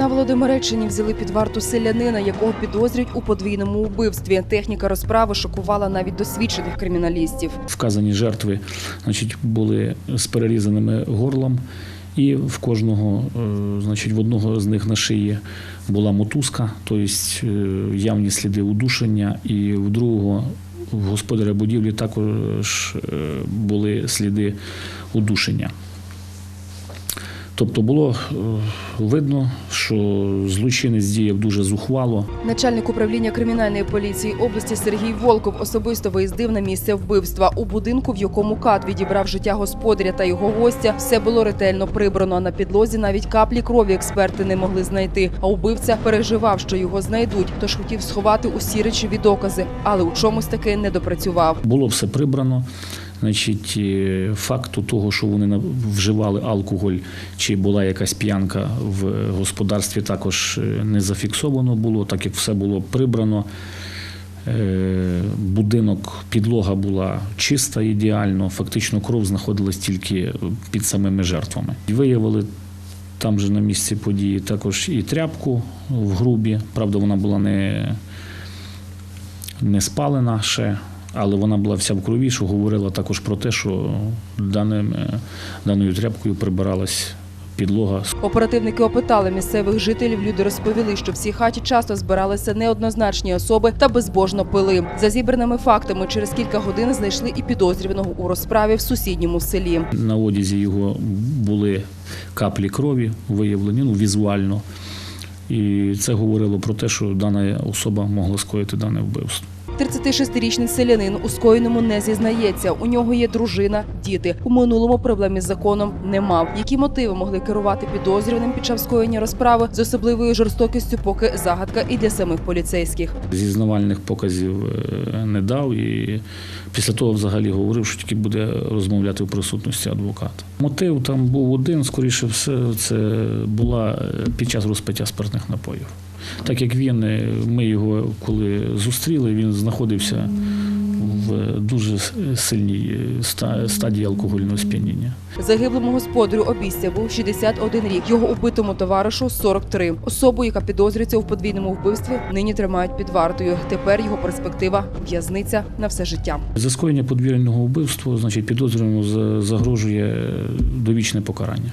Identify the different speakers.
Speaker 1: На Володимиреччині взяли під варту селянина, якого підозрюють у подвійному вбивстві. Техніка розправи шокувала навіть досвідчених криміналістів.
Speaker 2: Вказані жертви значить, були з перерізаними горлом, і в кожного, е, значить, в одного з них на шиї була мотузка, тобто е, явні сліди удушення, і в другого в господаря будівлі також е, були сліди удушення. Тобто було е, видно, що злочинець діяв дуже зухвало.
Speaker 1: Начальник управління кримінальної поліції області Сергій Волков особисто виїздив на місце вбивства. У будинку, в якому кат відібрав життя господаря та його гостя, все було ретельно прибрано. На підлозі навіть каплі крові експерти не могли знайти. А убивця переживав, що його знайдуть, тож хотів сховати усі речові докази, але у чомусь таки не допрацював.
Speaker 2: Було все прибрано. Значить, е, факту того, що вони вживали алкоголь, чи була якась п'янка в господарстві, також е, не зафіксовано було, так як все було прибрано. Е, Будинок, підлога була чиста ідеально, фактично кров знаходилась тільки під самими жертвами. Виявили там же на місці події також і тряпку в грубі. Правда, вона була не, не спалена ще, але вона була вся в крові, що говорила також про те, що даним, е, даною тряпкою прибиралась підлога.
Speaker 1: Оперативники опитали місцевих жителів. Люди розповіли, що в цій хаті часто збиралися неоднозначні особи та безбожно пили. За зібраними фактами, через кілька годин знайшли і підозрюваного у розправі в сусідньому селі.
Speaker 2: На одязі його були каплі крові, виявлені ну, візуально. І це говорило про те, що дана особа могла скоїти дане вбивство.
Speaker 1: 36-річний селянин у скоєному не зізнається. У нього є дружина, діти. У минулому проблем із законом не мав. Які мотиви могли керувати підозрюваним під час скоєння розправи з особливою жорстокістю, поки загадка і для самих поліцейських.
Speaker 2: Зізнавальних показів е, не дав і після того взагалі говорив, що тільки буде розмовляти в присутності адвоката. Мотив там був один, скоріше все, це була е, під час розпиття спиртних напоїв. Так як він, е, ми його коли зустріли, він знаходився в дуже сильній е, стадії алкогольного сп'яніння.
Speaker 1: Загиблому господарю обійстя був 61 рік. Його убитому товаришу 43. Особу, яка підозрюється у подвійному вбивстві, нині тримають під вартою. Тепер його перспектива в'язниця на все життя.
Speaker 2: За скоєння подвійного вбивства, значить, підозрюваному за- загрожує довічне покарання.